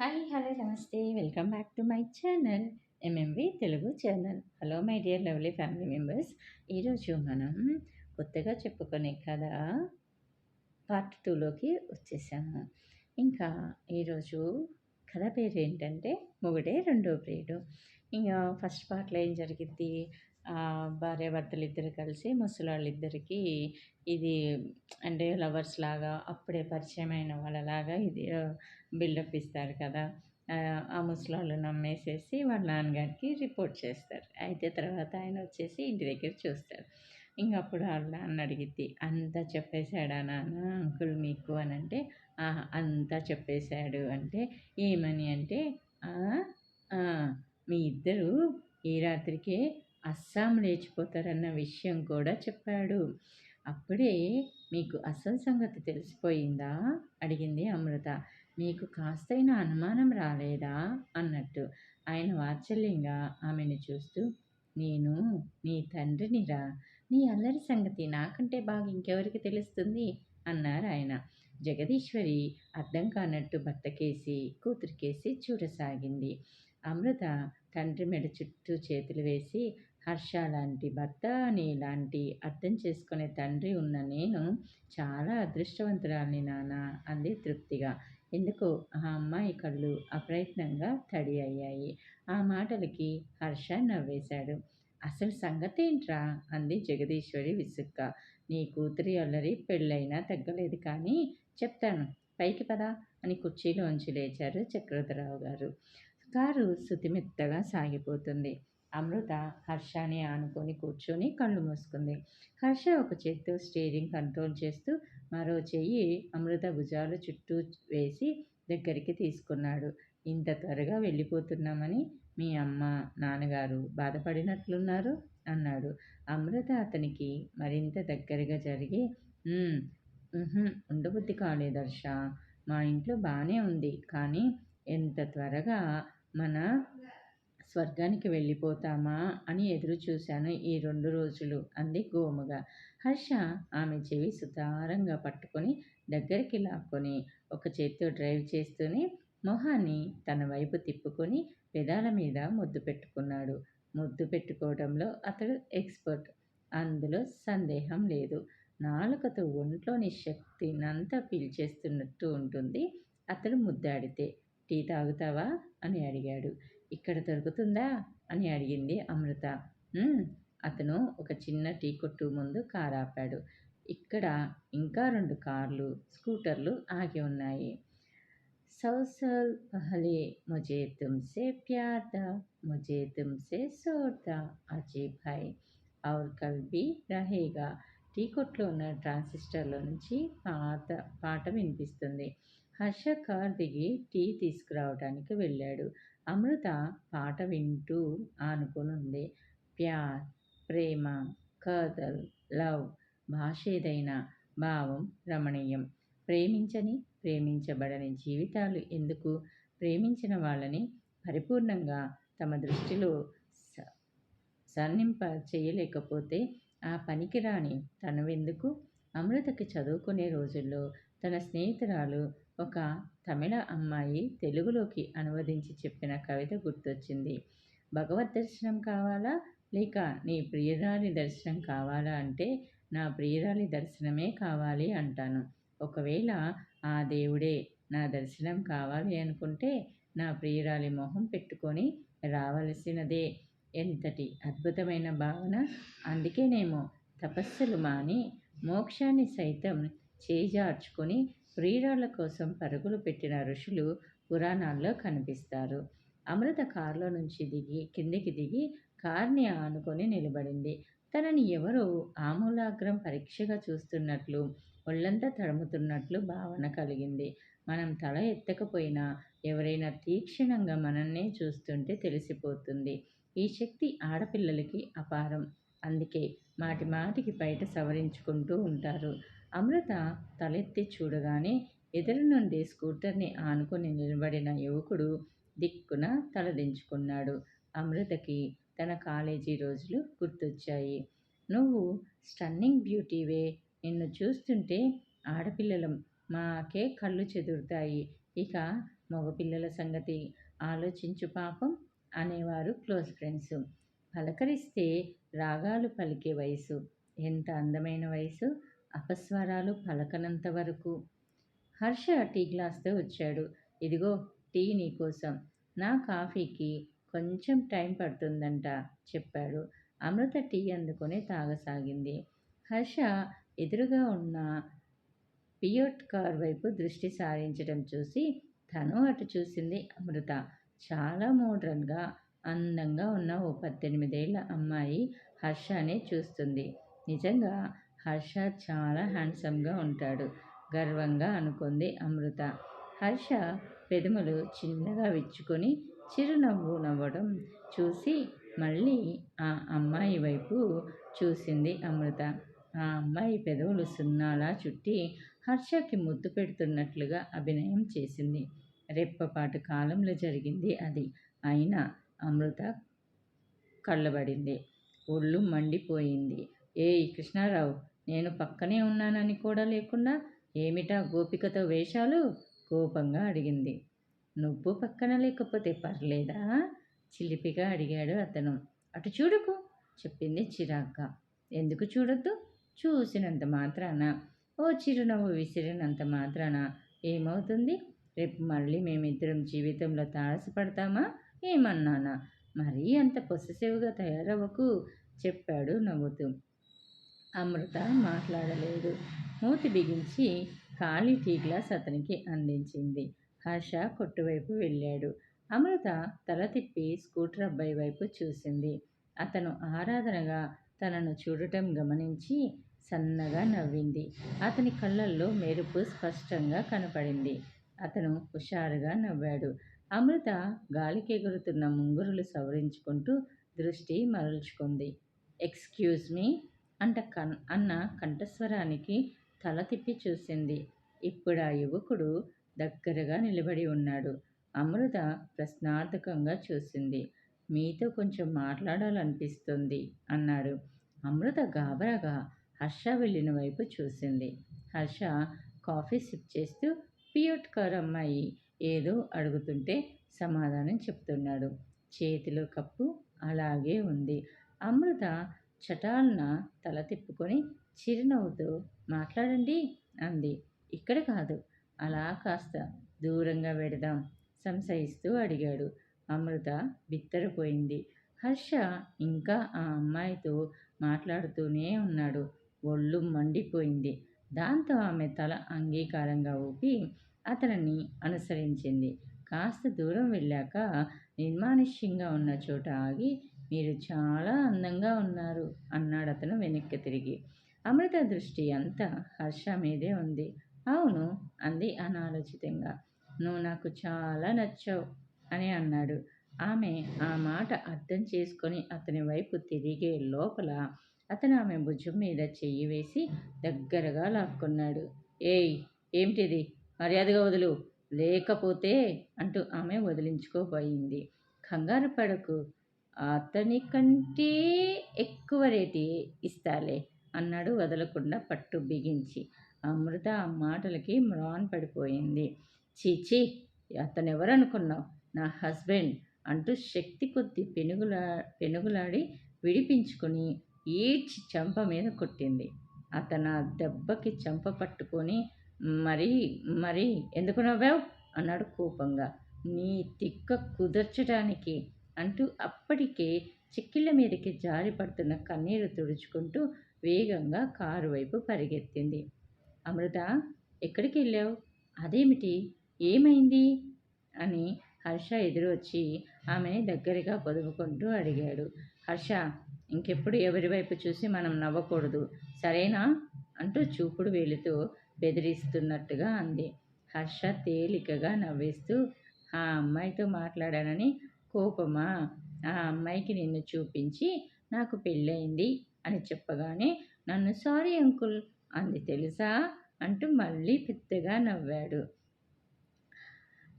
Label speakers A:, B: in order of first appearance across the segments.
A: Hi hello నమస్తే. Welcome back to my channel MMV Telugu channel. Hello my dear lovely family members. ఈరోజు మనం కొత్తగా చెప్పుకునే కథ పార్ట్ టూలోకి వచ్చేసాము. ఇంకా ఈరోజు కథ పేరు ఏంటంటే మొగుడే రెండో ప్రియుడు. ఇంకా ఫస్ట్ పార్ట్లో ఏం జరిగింది భార్యాభర్తలు ఇద్దరు కలిసి ముసలాళ్ళిద్దరికీ ఇది అంటే లవర్స్ లాగా అప్పుడే పరిచయమైన వాళ్ళలాగా ఇది బిల్డప్ ఇస్తారు కదా. ఆ ముసలాళ్ళు నమ్మేసేసి వాళ్ళ నాన్నగారికి రిపోర్ట్ చేస్తారు. అయితే తర్వాత ఆయన వచ్చేసి ఇంటి దగ్గర చూస్తారు. ఇంకప్పుడు వాళ్ళ నాన్న అడిగిద్ది అంతా చెప్పేశాడా నాన్న అంకుల్ మీకు? అని అంటే అంతా చెప్పేశాడు. అంటే ఏమని? అంటే మీ ఇద్దరు ఈ రాత్రికే అస్సాం లేచిపోతారన్న విషయం కూడా చెప్పాడు. అప్పుడే మీకు అసలు సంగతి తెలిసిపోయిందా? అడిగింది అమృత. మీకు కాస్తైనా అనుమానం రాలేదా? అన్నట్టు ఆయన వాత్సల్యంగా ఆమెను చూస్తూ నేను నీ తండ్రినిరా. నీ అల్లరి సంగతి నాకంటే బాగా ఇంకెవరికి తెలుస్తుంది అన్నారు ఆయన. జగదీశ్వరి అర్థం కానట్టు భర్తకేసి కూతురికేసి చూడసాగింది. అమృత తండ్రి మెడ చుట్టూ చేతులు వేసి హర్ష లాంటి భర్త లాంటి అర్థం చేసుకునే తండ్రి ఉన్న నేను చాలా అదృష్టవంతురాలిని నాన్న అంది తృప్తిగా. ఎందుకో ఆ అమ్మాయి కళ్ళు అప్రయత్నంగా తడి అయ్యాయి. ఆ మాటలకి హర్ష నవ్వేశాడు. అసలు సంగతి ఏంట్రా అంది జగదీశ్వరి విసుక్క నీ కూతురి అల్లరి పెళ్ళైనా తగ్గలేదు కానీ చెప్తాను. పైకి పదా అని కుర్చీలోంచి లేచారు చక్రధరరావు గారు. కారు శుతిమెత్తగా సాగిపోతుంది. అమృత హర్షాన్ని ఆనుకొని కూర్చొని కళ్ళు మూసుకుంది. హర్ష ఒక చేత్తో స్టీరింగ్ కంట్రోల్ చేస్తూ మరో చెయ్యి అమృత భుజాలు చుట్టూ వేసి దగ్గరికి తీసుకున్నాడు. ఇంత త్వరగా వెళ్ళిపోతున్నామని మీ అమ్మ నాన్నగారు బాధపడినట్లున్నారు? అన్నాడు. అమృత అతనికి మరింత దగ్గరగా జరిగి ఉండబుద్ధి కాలేదు దర్శ మా ఇంట్లో బాగానే ఉంది. కానీ ఎంత త్వరగా మన స్వర్గానికి వెళ్ళిపోతామా అని ఎదురు చూశాను ఈ రెండు రోజులు అంది గోముగా. హర్ష ఆమె చెవి సుతారంగా పట్టుకొని దగ్గరికి లాక్కొని ఒక చేత్తో డ్రైవ్ చేస్తూనే మొహాన్ని తన వైపు తిప్పుకొని పెదాల మీద ముద్దు పెట్టుకున్నాడు. ముద్దు పెట్టుకోవడంలో అతడు ఎక్స్పర్ట్. అందులో సందేహం లేదు. నాలుకతో ఒంట్లోని శక్తినంతా పీల్చేస్తున్నట్టు ఉంటుంది. అతడు ముద్దాడితే టీ తాగుతావా? అని అడిగాడు. ఇక్కడ దొరుకుతుందా? అని అడిగింది అమృత. అతను ఒక చిన్న టీ కొట్టు ముందు కారు ఆపాడు ఇక్కడ ఇంకా రెండు కార్లు స్కూటర్లు ఆగి ఉన్నాయి. సౌసల్ పహలే ముజే తుమ్సే ప్యార్ దా ముజే తుమ్సే సోర్ దా భాయ్. ఔర్ కల్ బి రహేగా. టీ కొట్లో ఉన్న ట్రాన్సిస్టర్లో నుంచి పాత పాట వినిపిస్తుంది. హర్ష కార్ దిగి టీ తీసుకురావడానికి వెళ్ళాడు. అమృత పాట వింటూ ఆనుకునుంది ప్యార్ ప్రేమ కదల్ లవ్ భాష ఏదైనా భావం రమణీయం. ప్రేమించని ప్రేమించబడని జీవితాలు ఎందుకు? ప్రేమించిన వాళ్ళని పరిపూర్ణంగా తమ దృష్టిలో సన్నింప చేయలేకపోతే ఆ పనికిరాని తనవెందుకు? అమృతకి చదువుకునే రోజుల్లో తన స్నేహితురాలు ఒక తమిళ అమ్మాయి తెలుగులోకి అనువదించి చెప్పిన కవిత గుర్తొచ్చింది. భగవద్ దర్శనం కావాలా? లేక నీ ప్రియురాలి దర్శనం కావాలా అంటే నా ప్రియురాలి దర్శనమే కావాలి అంటాను. ఒకవేళ ఆ దేవుడే నా దర్శనం కావాలి అనుకుంటే నా ప్రియురాలి మొహం పెట్టుకొని రావలసినదే. ఎంతటి అద్భుతమైన భావన! అందుకేనేమో తపస్సులు మాని మోక్షాన్ని సైతం చేజార్చుకొని ప్రియురాళ్ళ కోసం పరుగులు పెట్టిన ఋషులు పురాణాల్లో కనిపిస్తారు. అమృత కారులో నుంచి దిగి కిందికి దిగి కార్ని ఆనుకొని నిలబడింది. తనని ఎవరో ఆమూలాగ్రం పరీక్షగా చూస్తున్నట్లు ఒళ్ళంతా తడుముతున్నట్లు భావన కలిగింది. మనం తల ఎత్తకపోయినా ఎవరైనా తీక్షణంగా మనన్నే చూస్తుంటే తెలిసిపోతుంది. ఈ శక్తి ఆడపిల్లలకి అపారం. అందుకే మాటి మాటికి బయట సవరించుకుంటూ ఉంటారు. అమృత తలెత్తి చూడగానే ఎదురు నుండి స్కూటర్ని ఆనుకొని నిలబడిన యువకుడు దిక్కున తలదించుకున్నాడు. అమృతకి తన కాలేజీ రోజులు గుర్తొచ్చాయి. నువ్వు స్టన్నింగ్ బ్యూటీవే. నిన్ను చూస్తుంటే ఆడపిల్లలం. మాకే కళ్ళు చెదురుతాయి. ఇక మగపిల్లల సంగతి ఆలోచించు పాపం అనేవారు క్లోజ్ ఫ్రెండ్స్. పలకరిస్తే రాగాలు పలికే వయసు. ఎంత అందమైన వయసు? అపస్వరాలు పలకనంత వరకు. హర్ష టీ గ్లాస్తో వచ్చాడు. ఇదిగో టీ నీకోసం నా కాఫీకి కొంచెం టైం పడుతుందంట చెప్పాడు. అమృత టీ అందుకొని తాగసాగింది. హర్ష ఎదురుగా ఉన్న పియోట్ కార్ వైపు దృష్టి సారించడం చూసి తను అటు చూసింది అమృత. చాలా మోడ్రన్గా అందంగా ఉన్న ఓ పద్దెనిమిదేళ్ళ అమ్మాయి హర్షనే చూస్తుంది. నిజంగా హర్ష చాలా హ్యాండ్సమ్గా ఉంటాడు గర్వంగా అనుకుంది అమృత. హర్ష పెదములు చిన్నగా విచ్చుకొని చిరునవ్వు నవ్వడం చూసి మళ్ళీ ఆ అమ్మాయి వైపు చూసింది అమృత. ఆ అమ్మాయి పెదవులు సున్నాలా చుట్టి హర్షకి ముద్దు పెడుతున్నట్లుగా అభినయం చేసింది. రెప్పపాటు కాలంలో జరిగింది అది. అయినా అమృత కళ్ళబడింది. ఒళ్ళు మండిపోయింది. ఏ కృష్ణారావు నేను పక్కనే ఉన్నానని కూడా లేకుండా ఏమిటా గోపికతో వేషాలు? కోపంగా అడిగింది. నువ్వు పక్కన లేకపోతే పర్లేదా? చిలిపిగా అడిగాడు అతను. అటు చూడకు చెప్పింది చిరాగ్గా. ఎందుకు చూడొద్దు? చూసినంత మాత్రాన. ఓ చిరునవ్వు విసిరినంత మాత్రాన. ఏమవుతుంది? రేపు మళ్ళీ మేమిద్దరం జీవితంలో తారసపడతామా? ఏమన్నానా? మరీ అంత పొసెసివ్గా తయారవ్వకు చెప్పాడు నవ్వుతూ. అమృత మాట్లాడలేదు. మూతి బిగించి ఖాళీ టీ గ్లాస్ అతనికి అందించింది. హర్ష కొట్టువైపు వెళ్ళాడు. అమృత తల తిప్పి స్కూటర్ అబ్బాయి వైపు చూసింది. అతను ఆరాధనగా తనను చూడటం గమనించి సన్నగా నవ్వింది. అతని కళ్ళల్లో మెరుపు స్పష్టంగా కనపడింది. అతను హుషారుగా నవ్వాడు. అమృత గాలికి ఎగురుతున్న ముంగురులు సవరించుకుంటూ దృష్టి మరల్చుకుంది. Excuse me? అంట కన్ అన్న కంఠస్వరానికి తల తిప్పి చూసింది. ఇప్పుడు ఆ యువకుడు దగ్గరగా నిలబడి ఉన్నాడు. అమృత ప్రశ్నార్థకంగా చూసింది. మీతో కొంచెం మాట్లాడాలనిపిస్తుంది అన్నాడు. అమృత గాబరాగా హర్ష వెళ్ళిన వైపు చూసింది. హర్ష కాఫీ సిప్ చేస్తూ పియోట్ కార్ అమ్మాయి ఏదో అడుగుతుంటే సమాధానం చెప్తున్నాడు. చేతిలో కప్పు అలాగే ఉంది. అమృత చటాల్న తల తిప్పుకొని చిరునవ్వుతో మాట్లాడండి అంది. ఇక్కడ కాదు. అలా కాస్త దూరంగా పెడదాం సంశయిస్తూ అడిగాడు. అమృత బిత్తరపోయింది. హర్ష ఇంకా ఆ అమ్మాయితో మాట్లాడుతూనే ఉన్నాడు. ఒళ్ళు మండిపోయింది. దాంతో ఆమె తల అంగీకారంగా ఊపి అతనిని అనుసరించింది. కాస్త దూరం వెళ్ళాక నిర్మానుష్యంగా ఉన్న చోట ఆగి మీరు చాలా అందంగా ఉన్నారు అన్నాడు అతను వెనక్కి తిరిగి. అమృత దృష్టి అంతా హర్ష మీదే ఉంది. అవును. అంది అనాలోచితంగా. నువ్వు నాకు చాలా నచ్చావు అని అన్నాడు. ఆమె ఆ మాట అర్థం చేసుకొని అతని వైపు తిరిగే లోపల అతను ఆమె భుజం మీద చెయ్యి వేసి దగ్గరగా లాక్కున్నాడు. ఏయ్ ఏమిటిది? మర్యాదగా వదులు. లేకపోతే అంటూ ఆమె వదిలించుకోబోయింది. కంగారు పడకు. అతని కంటే ఎక్కువ రేటి ఇస్తాలే అన్నాడు వదలకుండా పట్టు బిగించి. అమృత ఆ మాటలకి మ్రాన్ పడిపోయింది. చీచీ అతను ఎవరనుకున్నావు నా హస్బెండ్ అంటూ శక్తి కొద్ది పెనుగులా పెనుగులాడి విడిపించుకొని ఈడ్చి చెంప మీద కొట్టింది. అతను ఆ దెబ్బకి చెంప పట్టుకొని మరి మరి ఎందుకు నవ్వావు? అన్నాడు కోపంగా. నీ తిక్క కుదర్చడానికి అంటూ అప్పటికే చిక్కిళ్ళ మీదకి జారి పడుతున్న కన్నీరు తుడుచుకుంటూ వేగంగా కారు వైపు పరిగెత్తింది. అమృత ఎక్కడికి వెళ్ళావు అదేమిటి? ఏమైంది? అని హర్ష ఎదురొచ్చి ఆమెని దగ్గరగా పొదుపుకుంటూ అడిగాడు. హర్ష ఇంకెప్పుడు ఎవరి వైపు చూసి మనం నవ్వకూడదు సరేనా? అంటూ చూపుడు వేలుతో బెదిరిస్తున్నట్టుగా అంది. హర్ష తేలికగా నవ్వేస్తూ ఆ అమ్మాయితో మాట్లాడానని కోపమా? ఆ అమ్మాయికి నిన్ను చూపించి నాకు పెళ్ళయింది అని చెప్పగానే నన్ను సారీ అంకుల్ అంది. తెలుసా? అంటూ మళ్ళీ పెద్దగా నవ్వాడు.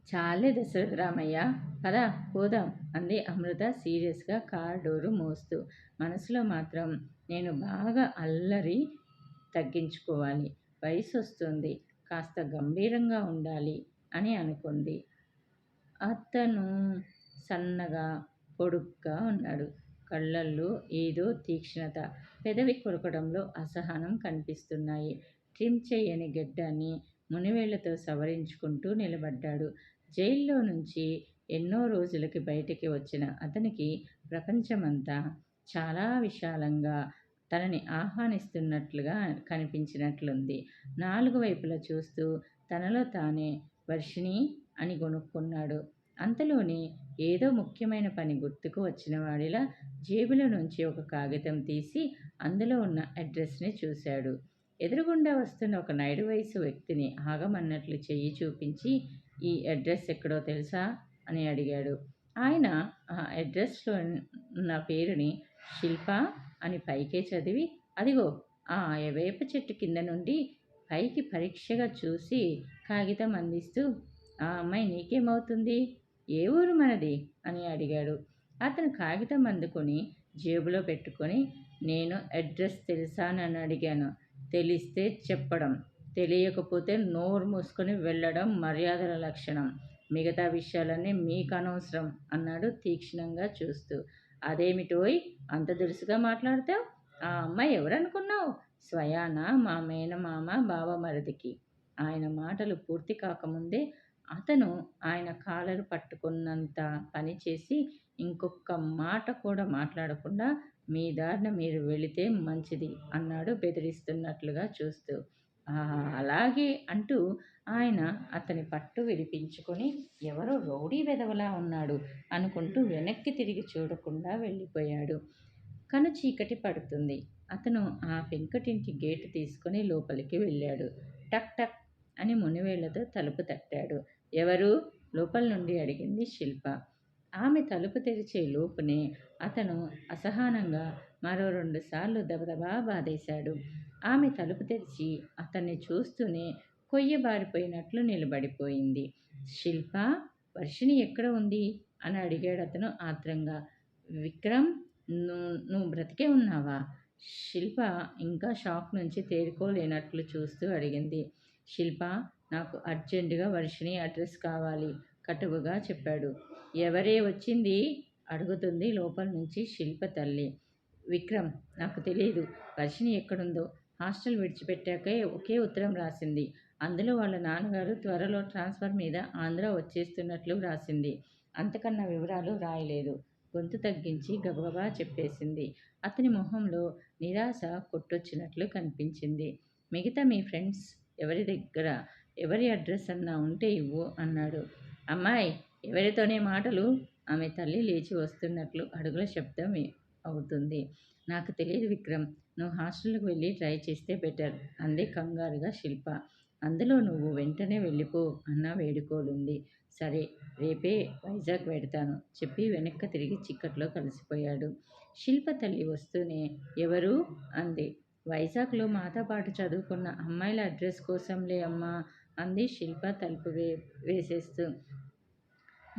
A: చాలే దశరథ రామయ్య పదా పోదాం అంది అమృత సీరియస్గా కార్ డోరు మోస్తూ. మనసులో మాత్రం నేను బాగా అల్లరి తగ్గించుకోవాలి. వయసు వస్తుంది. కాస్త గంభీరంగా ఉండాలి అని అనుకుంది. అతను సన్నగా పొడుగ్గా ఉన్నాడు. కళ్ళల్లో ఏదో తీక్ష్ణత పెదవి కొరకడంలో అసహనం కనిపిస్తున్నాయి. ట్రిమ్ చేయని గెడ్డాన్ని మునివేళ్ళతో సవరించుకుంటూ నిలబడ్డాడు. జైల్లో నుంచి ఎన్నో రోజులకి బయటికి వచ్చిన అతనికి ప్రపంచమంతా చాలా విశాలంగా తనని ఆహ్వానిస్తున్నట్లుగా కనిపించినట్లుంది. నాలుగు వైపులా చూస్తూ తనలో తానే వర్షిణి అని కొనుక్కున్నాడు అంతలోనే ఏదో ముఖ్యమైన పని గుర్తుకు వచ్చిన వాడిలా జేబులో నుంచి ఒక కాగితం తీసి అందులో ఉన్న అడ్రస్ని చూశాడు. ఎదురుగుండా వస్తున్న ఒక నైడు వయసు వ్యక్తిని ఆగమన్నట్లు చెయ్యి చూపించి ఈ అడ్రస్ ఎక్కడో తెలుసా? అని అడిగాడు. ఆయన ఆ అడ్రస్లో ఉన్న పేరుని శిల్ప అని పైకే చదివి అదిగో ఆ వేప చెట్టు కింద నుండి పైకి పరీక్షగా చూసి కాగితం అందిస్తూ ఆ అమ్మాయి నీకేమవుతుంది? ఏ ఊరు మనది అని అడిగాడు. అతను కాగితం అందుకొని జేబులో పెట్టుకొని నేను అడ్రస్ తెలుసా అని అడిగాను. తెలిస్తే చెప్పడం తెలియకపోతే నోరు మూసుకొని వెళ్ళడం మర్యాదల లక్షణం. మిగతా విషయాలన్నీ మీకు అనవసరం అన్నాడు తీక్షణంగా చూస్తూ. అదేమిటోయ్? అంత దురుసుగా మాట్లాడతావు? ఆ అమ్మాయి ఎవరనుకున్నావు? స్వయాన? మా మేనమామ బావమరిదికి ఆయన మాటలు పూర్తి కాకముందే అతను ఆయన కాలరు పట్టుకున్నంత పనిచేసి ఇంకొక మాట కూడా మాట్లాడకుండా మీ దారిన మీరు వెళితే మంచిది అన్నాడు బెదిరిస్తున్నట్లుగా చూస్తూ. అలాగే అంటూ ఆయన అతని పట్టు విడిపించుకొని ఎవరో రౌడీ వెదవలా ఉన్నాడు అనుకుంటూ వెనక్కి తిరిగి చూడకుండా వెళ్ళిపోయాడు. కను చీకటి పడుతుంది. అతను ఆ పెంకటింటి గేటు తీసుకొని లోపలికి వెళ్ళాడు. టక్ టక్ అని మునివేళ్ళతో తలుపు తట్టాడు. ఎవరు? లోపల నుండి అడిగింది శిల్ప. ఆమె తలుపు తెరిచే లోపునే అతను అసహనంగా మరో రెండు సార్లు దబదబా బాధేశాడు. ఆమె తలుపు తెరిచి అతన్ని చూస్తూనే కొయ్యబారిపోయినట్లు నిలబడిపోయింది. శిల్ప వర్షిణి ఎక్కడ ఉంది? అని అడిగాడు అతను ఆత్రంగా. విక్రమ్ నువ్వు నువ్వు బ్రతికే ఉన్నావా? శిల్ప ఇంకా షాక్ నుంచి తేరుకోలేనట్లు చూస్తూ అడిగింది. శిల్ప నాకు అర్జెంటుగా వర్షిణి అడ్రస్ కావాలి కటువుగా చెప్పాడు. ఎవరే వచ్చింది? అడుగుతుంది లోపల నుంచి శిల్ప తల్లి. విక్రమ్ నాకు తెలియదు వర్షిణి ఎక్కడుందో? హాస్టల్ విడిచిపెట్టాకే ఒకే ఉత్తరం రాసింది. అందులో వాళ్ళ నాన్నగారు త్వరలో ట్రాన్స్ఫర్ మీద ఆంధ్ర వచ్చేస్తున్నట్లు రాసింది. అంతకన్నా వివరాలు రాయలేదు. గొంతు తగ్గించి గబగబా చెప్పేసింది. అతని మొహంలో నిరాశ కొట్టొచ్చినట్లు కనిపించింది. మిగతా మీ ఫ్రెండ్స్ ఎవరి దగ్గర? ఎవరి అడ్రస్ అన్నా ఉంటే ఇవ్వు అన్నాడు. అమ్మాయి ఎవరితోనే మాటలు ఆమె తల్లి లేచి వస్తున్నట్లు అడుగుల శబ్దం అవుతుంది. నాకు తెలియదు విక్రమ్ నువ్వు హాస్టల్కి వెళ్ళి ట్రై చేస్తే బెటర్ అంది కంగారుగా శిల్ప. అందులో నువ్వు వెంటనే వెళ్ళిపో అన్న వేడుకోలుంది. సరే రేపే వైజాగ్ పెడతాను చెప్పి వెనక్కి తిరిగి చిక్కట్లో కలిసిపోయాడు. శిల్ప తల్లి వస్తూనే ఎవరు? అంది. వైజాగ్లో మాతో పాటు చదువుకున్న అమ్మాయిల అడ్రస్ కోసంలే అమ్మా అంది శిల్ప తలుపు వే వేసేస్తూ.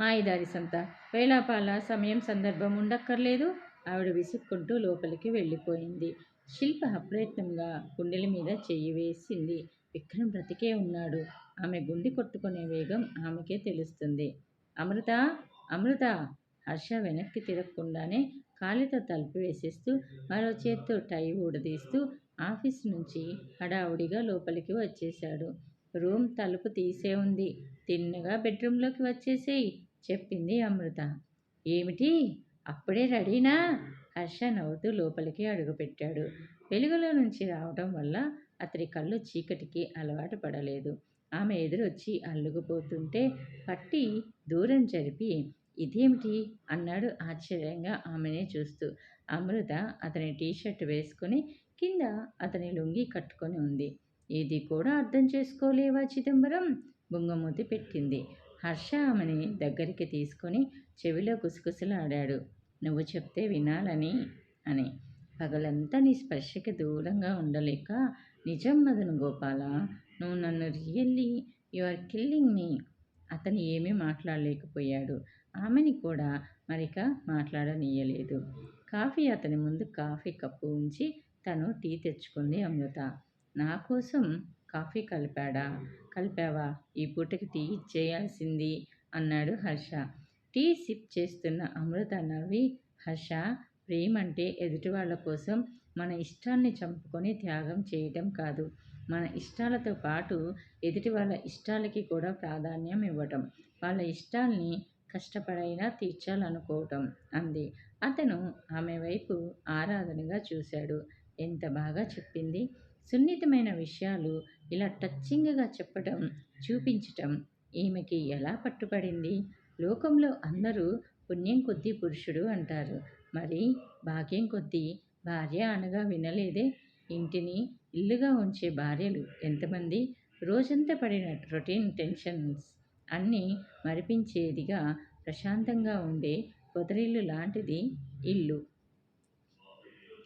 A: మాయదారి సంత. వేళాపాల సమయం సందర్భం ఉండక్కర్లేదు. ఆవిడ విసుక్కుంటూ లోపలికి వెళ్ళిపోయింది. శిల్ప అప్రయత్నంగా గుండెల మీద చెయ్యి వేసింది. విక్రమ్ బ్రతికే ఉన్నాడు. ఆమె గుండె కొట్టుకునే వేగం ఆమెకే తెలుస్తుంది. అమృత అమృత! హర్ష వెనక్కి తిరగకుండానే కాలితో తలుపు వేసేస్తూ మరో చేత్తో టై ఊడదీస్తూ ఆఫీస్ నుంచి హడావుడిగా లోపలికి వచ్చేశాడు. రూమ్ తలుపు తీసే ఉంది. తిన్నగా బెడ్రూమ్లోకి వచ్చేసేయి! చెప్పింది అమృత. ఏమిటి? అప్పుడే రెడీనా? హర్ష నవ్వుతూ లోపలికి అడుగుపెట్టాడు. వెలుగులో నుంచి రావటం వల్ల అతడి కళ్ళు చీకటికి అలవాటు పడలేదు. ఆమె ఎదురొచ్చి అల్లుకుపోతుంటే పట్టి దూరం జరిపి. ఇదేమిటి? అన్నాడు ఆశ్చర్యంగా ఆమెనే చూస్తూ. అమృత అతని టీషర్ట్ వేసుకుని కింద అతని లుంగి కట్టుకొని ఉంది. ఇది కూడా అర్థం చేసుకోలేవా చిదంబరం? బుంగమూతి పెట్టింది. హర్ష ఆమెని దగ్గరికి తీసుకొని చెవిలో గుసగుసలాడాడు. నువ్వు చెప్తే వినాలని అని. పగలంతా నీ స్పర్శకి దూరంగా ఉండలేక నిజం మదను గోపాల నువ్వు నన్ను really you are killing me. అతను ఏమీ మాట్లాడలేకపోయాడు. ఆమెని కూడా మరిక మాట్లాడనీయలేదు. కాఫీ అతని ముందు కాఫీ కప్పు ఉంచి తను టీ తెచ్చుకుంది అమృత. నా కోసం కాఫీ కలిపాడా? కలిపావా? ఈ పూటకి టీ ఇచ్చేయాల్సింది అన్నాడు హర్ష. టీ సిప్ చేస్తున్న అమృత నవ్వి హర్ష ప్రేమంటే ఎదుటి వాళ్ళ కోసం మన ఇష్టాన్ని చంపుకొని త్యాగం చేయటం కాదు. మన ఇష్టాలతో పాటు ఎదుటి వాళ్ళ ఇష్టాలకి కూడా ప్రాధాన్యం ఇవ్వటం వాళ్ళ ఇష్టాల్ని కష్టపడైనా తీర్చాలనుకోవటం అంది. అతను ఆమె వైపు ఆరాధనగా చూశాడు. ఎంత బాగా చెప్పింది. సున్నితమైన విషయాలు ఇలా టచ్చింగ్గా చెప్పటం చూపించటం ఈమెకి ఎలా పట్టుపడింది లోకంలో అందరూ పుణ్యం కొద్దీ పురుషుడు అంటారు. మరి భాగ్యం కొద్దీ భార్య అనగా వినలేదే? ఇంటిని ఇల్లుగా ఉంచే భార్యలు ఎంతమంది? రోజంతా పడిన రొటీన్ టెన్షన్స్ అన్నీ మరిపించేదిగా ప్రశాంతంగా ఉండే పొదరిల్లు లాంటిది ఇల్లు.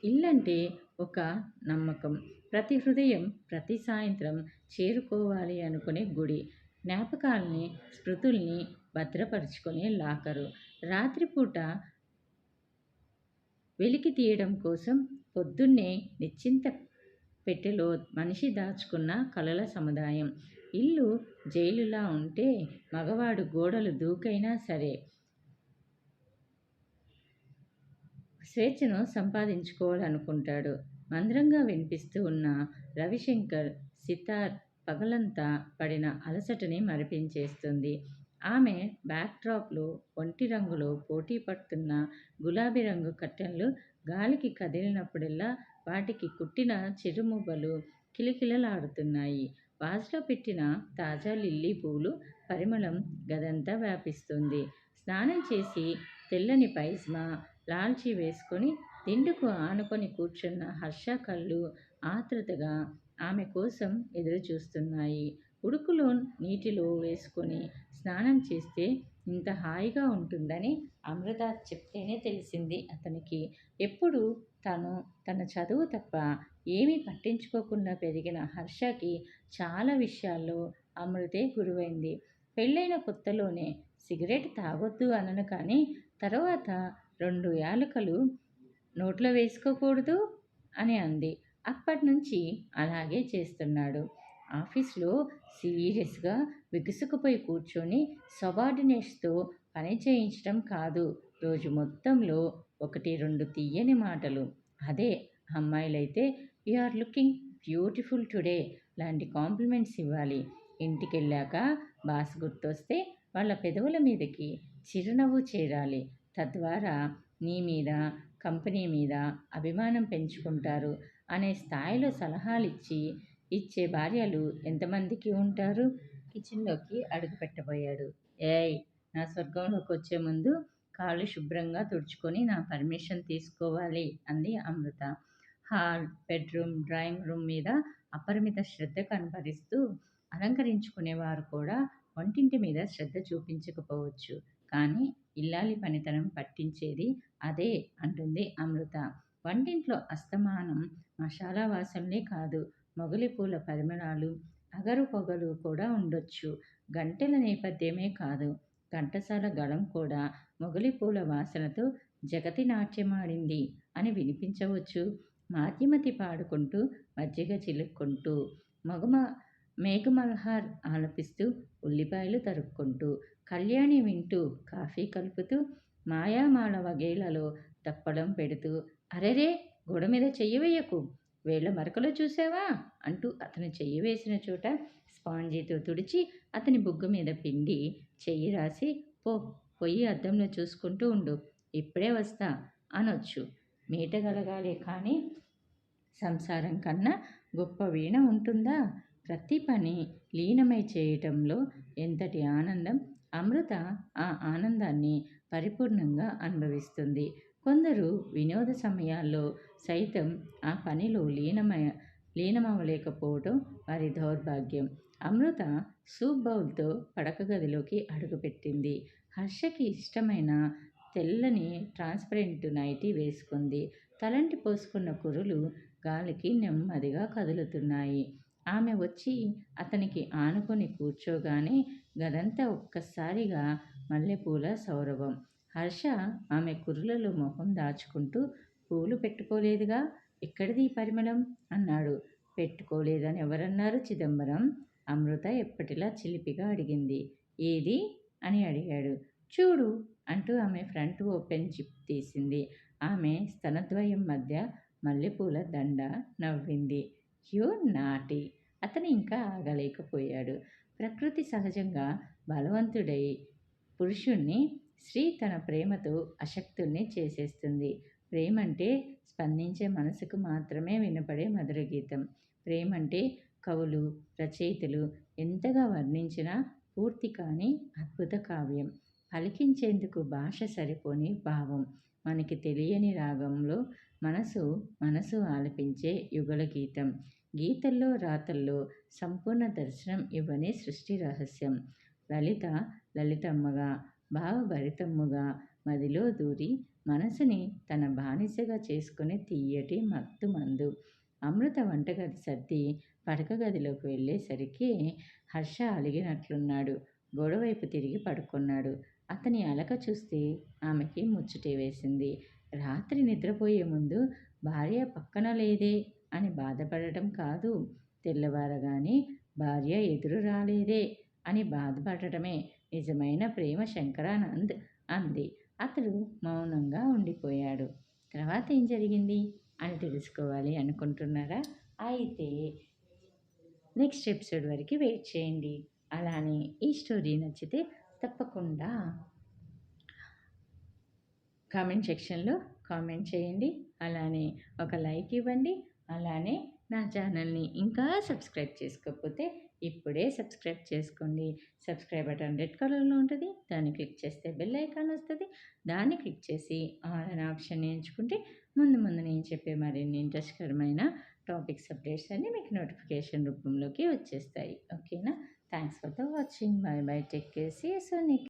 A: ఇల్లంటే ఒక నమ్మకం. ప్రతి హృదయం ప్రతి సాయంత్రం చేరుకోవాలి అనుకునే గుడి. జ్ఞాపకాల్ని స్మృతుల్ని భద్రపరుచుకునే లాకరు. రాత్రిపూట వెలికి తీయడం కోసం పొద్దున్నే నిశ్చింత పెట్టెలో మనిషి దాచుకున్న కలల సముదాయం. ఇల్లు జైలులా ఉంటే మగవాడు గోడలు దూకైనా సరే స్వేచ్ఛను సంపాదించుకోవాలనుకుంటాడు. మంద్రంగా వినిపిస్తూ ఉన్న రవిశంకర్ సితార్ పగలంతా పడిన అలసటని మరిపించేస్తుంది. ఆమె బ్యాక్డ్రాప్లో ఒంటి రంగులో పోటీ పడుతున్న గులాబీ రంగు కట్టెన్లు గాలికి కదిలినప్పుడల్లా వాటికి కుట్టిన చిరుమువ్వలు కిలకిలలాడుతున్నాయి. వాజ్లో పెట్టిన తాజా లిల్లీ పువ్వులు పరిమళం గదంతా వ్యాపిస్తుంది. స్నానం చేసి తెల్లని పైజ్మా లాల్చి వేసుకొని దిండుకు ఆనుకొని కూర్చున్న హర్ష కళ్ళు ఆతృతగా ఆమె కోసం ఎదురు చూస్తున్నాయి ఉడుకులో నీటిలో వేసుకొని స్నానం చేస్తే ఇంత హాయిగా ఉంటుందని అమృత చెప్తేనే తెలిసింది అతనికి. ఎప్పుడు తను తన చదువు తప్ప ఏమీ పట్టించుకోకుండా పెరిగిన హర్షకి చాలా విషయాల్లో అమృతే గురువైంది. పెళ్ళైన కొత్తలోనే సిగరెట్ తాగొద్దు అనను కానీ తర్వాత రెండు యాలకలు నోట్లో వేసుకోకూడదు అని అంది. అప్పటి నుంచి అలాగే చేస్తున్నాడు. ఆఫీస్లో సీరియస్గా విగుసుకుపోయి కూర్చొని సబార్డినేట్స్తో పని చేయించడం కాదు. రోజు మొత్తంలో ఒకటి రెండు తీయని మాటలు. అదే అమ్మాయిలైతే you are looking beautiful today లాంటి కాంప్లిమెంట్స్ ఇవ్వాలి. ఇంటికి వెళ్ళాక బాస్ గుర్తొస్తే వాళ్ళ పెదవుల మీదకి చిరునవ్వు చేరాలి. తద్వారా నీ మీద కంపెనీ మీద అభిమానం పెంచుకుంటారు అనే స్థాయిలో సలహాలు ఇచ్చి ఇచ్చే భార్యలు ఎంతమందికి ఉంటారు? కిచెన్లోకి అడుగు పెట్టబోయాడు ఏయ్ నా స్వర్గంలోకి వచ్చే ముందు కాళ్ళు శుభ్రంగా తుడుచుకొని నా పర్మిషన్ తీసుకోవాలి అంది Amrita. Hall bedroom drawing room మీద అపరిమిత శ్రద్ధ కనపరిస్తూ అలంకరించుకునేవారు కూడా వంటింటి మీద శ్రద్ధ చూపించకపోవచ్చు. కానీ ఇల్లాలి పనితనం పట్టించేది అదే అంటుంది అమృత. వంటింట్లో అస్తమానం మసాలా వాసనలే కాదు మొగలి పూల పరిమళాలు అగరు పొగలు కూడా ఉండొచ్చు. గంటెల నేపథ్యమే కాదు ఘంటసాల గళం కూడా మొగలి పూల వాసనతో జగతి నాట్యమాడింది అని వినిపించవచ్చు. మాధ్యమతి పాడుకుంటూ మజ్జిగ చిలుక్కుంటూ మగమ మేఘమల్హార్ ఆలపిస్తూ ఉల్లిపాయలు తరుక్కుంటూ కళ్యాణి వింటూ కాఫీ కలుపుతూ మాయామాల వగేలలో తప్పడం పెడుతూ అరెరే గోడ మీద చెయ్యి వేయకు. వేళ్ళ మరకలో చూసావా? అంటూ అతను చెయ్యి వేసిన చోట స్పాంజీతో తుడిచి అతని బుగ్గ మీద పిండి చెయ్యి రాసి పో పొయ్యి అద్దంలో చూసుకుంటూ ఉండు. ఇప్పుడే వస్తా. అనొచ్చు. మీటగలగాలే కానీ సంసారం కన్నా గొప్ప వీణ ఉంటుందా? ప్రతి పని లీనమై చేయటంలో ఎంతటి ఆనందం అమృత ఆ ఆనందాన్ని పరిపూర్ణంగా అనుభవిస్తుంది. కొందరు వినోద సమయాల్లో సైతం ఆ పనిలో లీనమయ లీనమవలేకపోవడం వారి దౌర్భాగ్యం. అమృత సూప్ బౌల్తో పడక గదిలోకి అడుగుపెట్టింది. హర్షకి ఇష్టమైన తెల్లని ట్రాన్స్పరెంట్ నైటీ వేసుకుంది. తలంటి పోసుకున్న కురులు గాలికి నెమ్మదిగా కదులుతున్నాయి. ఆమె వచ్చి అతనికి ఆనుకొని కూర్చోగానే గదంతా ఒక్కసారిగా మల్లెపూల సౌరభం. హర్ష ఆమె కురులలో మొహం దాచుకుంటూ పూలు పెట్టుకోలేదుగా? ఎక్కడిది పరిమళం? అన్నాడు. పెట్టుకోలేదని ఎవరన్నారు చిదంబరం? అమృత ఎప్పటిలా చిలిపిగా అడిగింది. ఏది? అని అడిగాడు. చూడు అంటూ ఆమె ఫ్రంట్ ఓపెన్ జిప్ తీసింది. ఆమె స్తనద్వయం మధ్య మల్లెపూల దండ నవ్వింది. యూ నాటి అతను ఇంకా ఆగలేకపోయాడు. ప్రకృతి సహజంగా బలవంతుడై పురుషుణ్ణి స్త్రీ తన ప్రేమతో అశక్తుల్ని చేసేస్తుంది. ప్రేమంటే స్పందించే మనసుకు మాత్రమే వినపడే మధుర గీతం ప్రేమంటే కవులు రచయితలు ఎంతగా వర్ణించినా పూర్తి కాని అద్భుత కావ్యం. పలికించేందుకు భాష సరిపోని భావం. మనకి తెలియని రాగంలో మనసు మనసు ఆలపించే యుగల గీతం. గీతల్లో రాతల్లో సంపూర్ణ దర్శనం ఇవ్వని సృష్టి రహస్యం. లలిత లలితమ్మగా భావభరితమ్ముగా మదిలో దూరి మనసుని తన బానిసగా చేసుకుని తీయటి మత్తు మందు అమృత వంటగది సర్ది పడక గదిలోకి వెళ్ళేసరికి హర్ష అలిగినట్లున్నాడు. గోడవైపు తిరిగి పడుకున్నాడు. అతని అలక చూస్తే ఆమెకి ముచ్చటే వేసింది. రాత్రి నిద్రపోయే ముందు భార్య పక్కన లేదే అని బాధపడటం కాదు. తెల్లవారగానే భార్య ఎదురు రాలేదే అని బాధపడటమే నిజమైన ప్రేమ శంకరానంద్ అంది. అతడు మౌనంగా ఉండిపోయాడు. తర్వాత ఏం జరిగింది అని తెలుసుకోవాలి అనుకుంటున్నారా? అయితే నెక్స్ట్ ఎపిసోడ్ వరకు వెయిట్ చేయండి. అలానే ఈ స్టోరీ నచ్చితే తప్పకుండా కామెంట్ సెక్షన్లో కామెంట్ చేయండి. అలానే ఒక లైక్ ఇవ్వండి. అలానే నా ఛానల్ని ఇంకా సబ్స్క్రైబ్ చేసుకోకపోతే ఇప్పుడే సబ్స్క్రైబ్ చేసుకోండి. సబ్స్క్రైబ్ బటన్ రెడ్ కలర్లో ఉంటుంది. దాన్ని క్లిక్ చేస్తే బెల్ ఐకాన్ వస్తుంది. దాన్ని క్లిక్ చేసి ఆల్ అనే ఆప్షన్ ఎంచుకుంటే ముందు ముందు నేను చెప్పే మరిన్ని ఇంట్రెస్ట్కరమైన టాపిక్స్ అప్డేట్స్ అన్నీ మీకు నోటిఫికేషన్ రూపంలోకి వచ్చేస్తాయి. ఓకేనా? Thanks for the watching. Bye bye. Tech KC so నీకు